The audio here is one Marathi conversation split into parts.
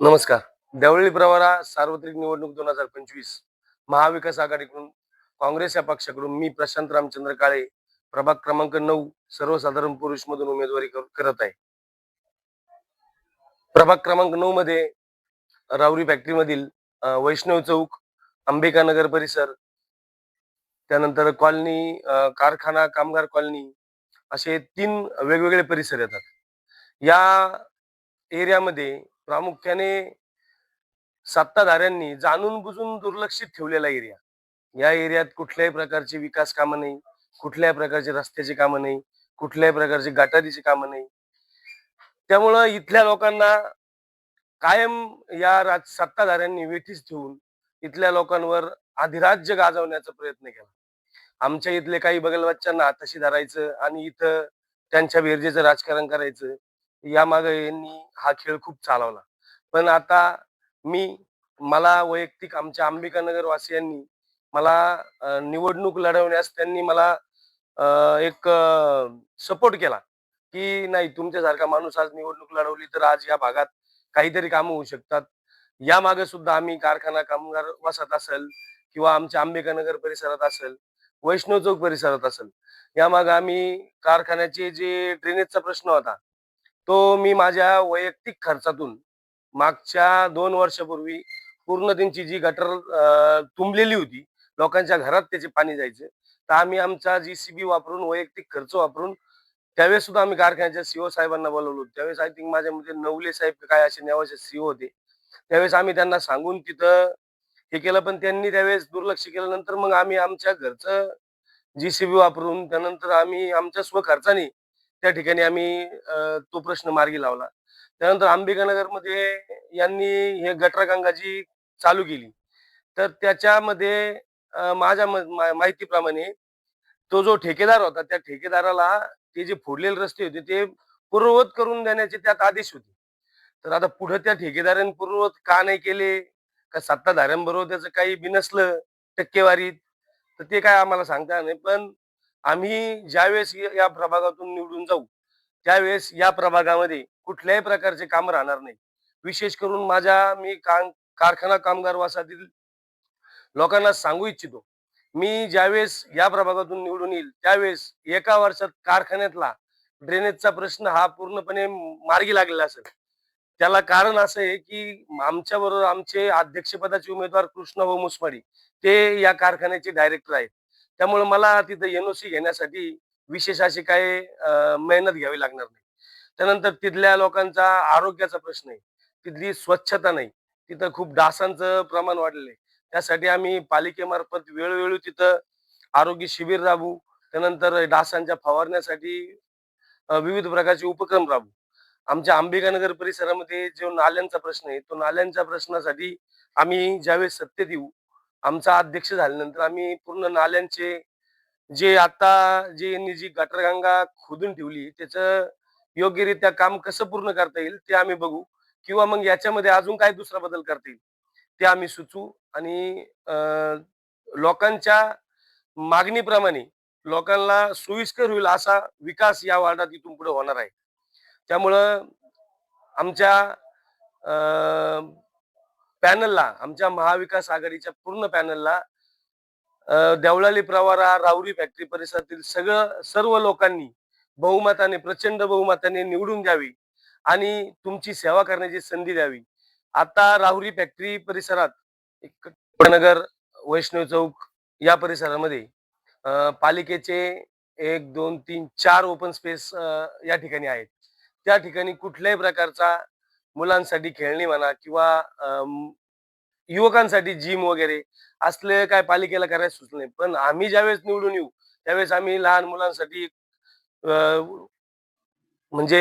नमस्कार. देवळी प्रवारा सार्वत्रिक निवडणूक दोन हजार पंचवीस महाविकास आघाडीकडून काँग्रेस या पक्षाकडून मी प्रशांत रामचंद्र काळे प्रभाग क्रमांक नऊ सर्वसाधारण पुरुष मधून उमेदवारी करत आहे. प्रभाग क्रमांक नऊ मध्ये रावरी फॅक्टरी मधील वैष्णव चौक अंबिका नगर परिसर त्यानंतर कॉलनी कारखाना कामगार कॉलनी असे तीन वेगवेगळे परिसर येतात. या एरियामध्ये प्रामुख्याने सत्ताधाऱ्यांनी जाणून बुजून दुर्लक्षित ठेवलेला एरिया. या एरियात कुठल्याही प्रकारची विकास कामं नाही कुठल्याही प्रकारचे रस्त्याची कामं नाही कुठल्याही प्रकारची गटारीची कामं नाही. त्यामुळं इथल्या लोकांना कायम या राज सत्ताधाऱ्यांनी वेठीस ठेवून इथल्या लोकांवर अधिराज्य गाजवण्याचा प्रयत्न केला. आमच्या इथले काही बगलबच्च्यांना हाताशी धरायचं आणि इथं त्यांच्या बेरजेचं राजकारण करायचं या मागे यांनी हा खेळ खूप चालवला. पण आता मी मला वैयक्तिक आमच्या अंबिकानगर वासियांनी मला निवडणूक लढवण्यास त्यांनी मला एक सपोर्ट केला की नाही तुमच्यासारखा माणूस आज निवडणूक लढवली तर आज या भागात काहीतरी कामं होऊ शकतात. या मागे सुद्धा आम्ही कारखाना कामगार वसाहत असेल किंवा आमच्या अंबिकानगर परिसरात असेल वैष्णव चौक परिसरात असेल या मागे आम्ही कारखान्याचे जे ड्रेनेजचा प्रश्न होता तो मी माझ्या वैयक्तिक खर्चातून मागच्या दोन वर्षापूर्वी पूर्ण त्यांची जी गटर तुंबलेली होती लोकांच्या घरात त्याचे पाणी जायचं तर आम्ही आमचा जीसीबी वापरून वैयक्तिक खर्च वापरून त्यावेळेस सुद्धा आम्ही कारखान्याच्या सीओ साहेबांना बोलवलो त्यावेळेस आय थिंक माझ्या मध्ये नवले साहेब काय असे नेवाचे सीओ होते. त्यावेळेस आम्ही त्यांना सांगून तिथं हे केलं पण त्यांनी त्यावेळेस दुर्लक्ष केल्यानंतर मग आम्ही आमच्या घरचं जीसीबी वापरून त्यानंतर आम्ही आमच्या स्वखर्चाने त्या ठिकाणी आम्ही तो प्रश्न मार्गी लावला. त्यानंतर अंबिकानगर यांनी हे गटरगंगा चालू केली. तर त्याच्यामध्ये माझ्या माहितीप्रमाणे तो जो ठेकेदार होता त्या ठेकेदाराला ते जे फोडलेले रस्ते होते ते पूर्ववत करून देण्याचे त्यात आदेश होते. तर आता पुढे त्या ठेकेदारांनी पूर्ववत का नाही केले का सत्ताधाऱ्यांबरोबर त्याचं काही बिनसलं टक्केवारीत तर ते काय आम्हाला सांगता नाही. पण आम्ही ज्यावेळेस या प्रभागातून निवडून जाऊ त्यावेळेस या प्रभागामध्ये कुठल्याही प्रकारचे काम राहणार नाही. विशेष करून माझ्या मी काम कारखाना कामगार वासातील लोकांना सांगू इच्छितो मी ज्यावेळेस या प्रभागातून निवडून येईल त्यावेळेस एका वर्षात कारखान्यातला ड्रेनेजचा प्रश्न हा पूर्णपणे मार्गी लागलेला असेल. त्याला कारण असं आहे की आमच्या बरोबर आमचे अध्यक्षपदाचे उमेदवार कृष्णभाऊ मुसमाडी ते या कारखान्याचे डायरेक्टर आहेत. त्यामुळे मला तिथं एनओसी घेण्यासाठी विशेष अशी काही मेहनत घ्यावी लागणार नाही. त्यानंतर तिथल्या लोकांचा आरोग्याचा प्रश्न आहे. तिथली स्वच्छता नाही. तिथं खूप डासांचं प्रमाण वाढलेलं आहे. त्यासाठी आम्ही पालिकेमार्फत वेळोवेळी तिथं आरोग्य शिबिर राबवू. त्यानंतर डासांच्या फवारण्यासाठी विविध प्रकारचे उपक्रम राबवू. आमच्या अंबिकानगर परिसरामध्ये जो नाल्यांचा प्रश्न आहे तो नाल्यांच्या प्रश्नासाठी आम्ही ज्यावेळेस सत्तेत येऊ आमचा अध्यक्ष झाल्यानंतर आम्ही पूर्ण नाल्यांचे जे आता जे यांनी जी गटरगंगा खोदून ठेवली त्याचं योग्यरित्या काम कसं पूर्ण करता येईल ते आम्ही बघू. किंवा मग याच्यामध्ये अजून काय दुसरा बदल करता येईल ते आम्ही सुचवू आणि लोकांच्या मागणीप्रमाणे लोकांना सोयीस्कर होईल असा विकास या वार्डात इथून पुढे होणार आहे. त्यामुळं आमच्या पॅनलला आमच्या महाविकास आघाडीच्या पूर्ण पॅनलला देवळाली प्रवारा राऊरी फॅक्टरी परिसरातील सगळं सर्व लोकांनी बहुमताने प्रचंड बहुमताने निवडून द्यावी आणि तुमची सेवा करण्याची संधी द्यावी. आता राहुरी फॅक्टरी परिसरात नगर वैष्णव चौक या परिसरामध्ये पालिकेचे एक दोन तीन चार ओपन स्पेस या ठिकाणी आहेत. त्या ठिकाणी कुठल्याही प्रकारचा मुलांसाठी खेळणी म्हणा किंवा युवकांसाठी जिम वगैरे असले काय पालिकेला करायला सुचलं नाही. पण आम्ही ज्यावेळेस निवडून येऊ त्यावेळेस आम्ही लहान मुलांसाठी म्हणजे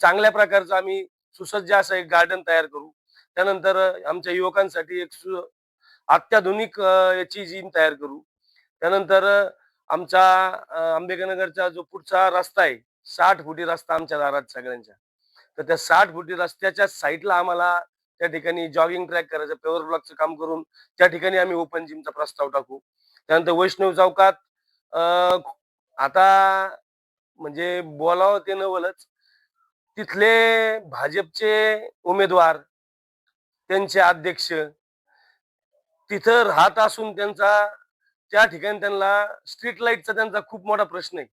चांगल्या प्रकारचं आम्ही सुसज्ज असं एक गार्डन तयार करू. त्यानंतर आमच्या युवकांसाठी एक सु अत्याधुनिक याची जिम तयार करू. त्यानंतर आमचा आंबेकनगरचा आंबेडकरनगरचा जो पुढचा रस्ता आहे साठ फुटी रस्ता आमच्या दारात सगळ्यांच्या. तर त्या साठ फुटी रस्त्याच्या साईडला आम्हाला त्या ठिकाणी जॉगिंग ट्रॅक करायचं पेवर ब्लॉकचं काम करून त्या ठिकाणी आम्ही ओपन जिमचा प्रस्ताव टाकू. त्यानंतर वैष्णव चौकात आता म्हणजे बोलावं ते नवलच तिथले भाजपचे उमेदवार त्यांचे अध्यक्ष तिथं राहत असून त्यांचा त्या ठिकाणी त्यांना स्ट्रीट लाईटचा त्यांचा खूप मोठा प्रश्न आहे.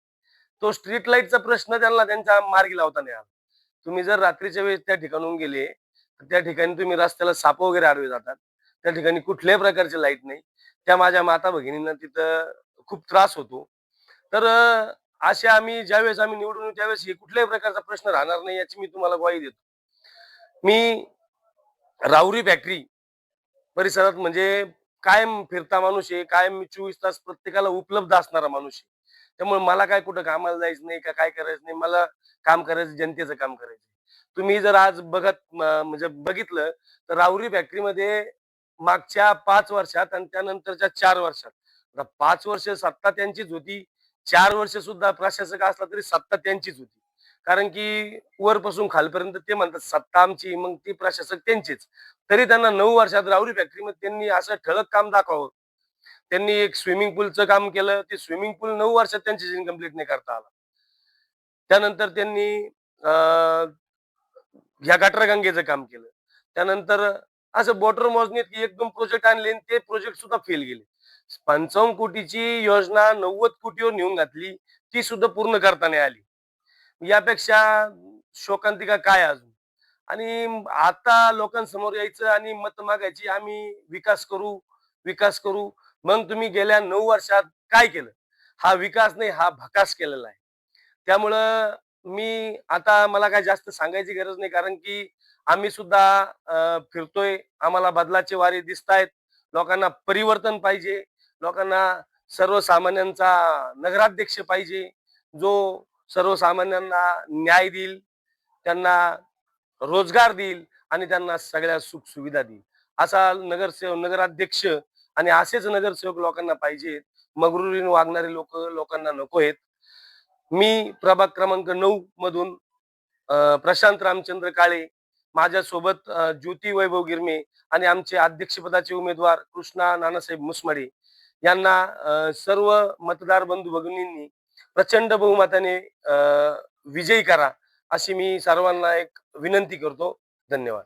तो स्ट्रीट लाईटचा प्रश्न त्यांना त्यांच्या मार्गी लावता नाही आला. तुम्ही जर रात्रीच्या वेळेस त्या ठिकाणून गेले तर त्या ठिकाणी तुम्ही रस्त्याला साप वगैरे आडवे जातात. त्या ठिकाणी कुठल्याही प्रकारचे लाइट नाही. त्या माझ्या माता भगिनींना तिथं खूप त्रास होतो. तर असे आम्ही ज्यावेळेस आम्ही निवडून येऊ त्यावेळेस हे कुठल्याही प्रकारचा प्रश्न राहणार नाही याची मी तुम्हाला ग्वाही देतो. मी राहुरी फॅक्टरी परिसरात म्हणजे कायम फिरता माणूस आहे कायम मी चोवीस तास प्रत्येकाला उपलब्ध असणारा माणूस आहे. त्यामुळे मला काय कुठं कामाला जायचं नाही का काय करायचं नाही मला काम करायचं जनतेचं काम करायचं तुम्ही जर आज बघत म्हणजे बघितलं तर राऊरी फॅक्टरीमध्ये मागच्या पाच वर्षात आणि त्यानंतरच्या चार वर्षात. आता पाच वर्ष सत्ता त्यांचीच होती चार वर्ष सुद्धा प्रशासक असला तरी सत्ता त्यांचीच होती. कारण की वरपासून खालपर्यंत ते म्हणतात सत्ता आमची मग ती प्रशासक त्यांचीच. तरी त्यांना नऊ वर्षात राहुरी फॅक्टरीमध्ये त्यांनी असं ठळक काम दाखवावं. त्यांनी एक स्विमिंग पूलचं काम केलं. ते स्विमिंग पूल नऊ वर्षात त्यांची इनकम्प्लीट नाही करता आला. त्यानंतर त्यांनी अं, ह्या गंगेचं काम केलं. त्यानंतर असं बॉटर मोजणीत की एक दोन प्रोजेक्ट आणले आणि ते प्रोजेक्ट सुद्धा फेल गेले. पंचावन्न कोटीची योजना नव्वद कोटीवर नेऊन घातली. ती सुद्धा पूर्ण करता नाही आली. यापेक्षा शोकांतिका काय अजून? आणि आता लोकांसमोर यायचं आणि मत मागायची आम्ही विकास करू विकास करू. मग तुम्ही गेल्या नऊ वर्षात काय केलं? हा विकास नाही हा भकास केलेला आहे. त्यामुळं मी आता मला काय जास्त सांगायची गरज नाही कारण की आम्ही सुद्धा फिरतोय. आम्हाला बदलाचे वारे दिसत आहेत लोकांना परिवर्तन पाहिजे. लोकांना सर्वसामान्यांचा नगराध्यक्ष पाहिजे. जो सर्वसामान्यांना न्याय देईल त्यांना रोजगार देईल आणि त्यांना सगळ्या सुख सुविधा देईल. असा नगरसेवक नगराध्यक्ष आणि असेच नगरसेवक लोकांना पाहिजेत. मगरुरीन वागणारे लोक लोकांना नको आहेत मी प्रभाग क्रमांक नऊ मधून अं, प्रशांत रामचंद्र काळे माझ्यासोबत ज्योती वैभव गिरमे आणि आमचे अध्यक्षपदाचे उमेदवार कृष्णा नानासाहेब मुसमाडे यांना सर्व मतदार बंधू भगिनींनी प्रचंड बहुमताने विजयी करा अशी मी सर्वांना एक विनंती करतो. धन्यवाद.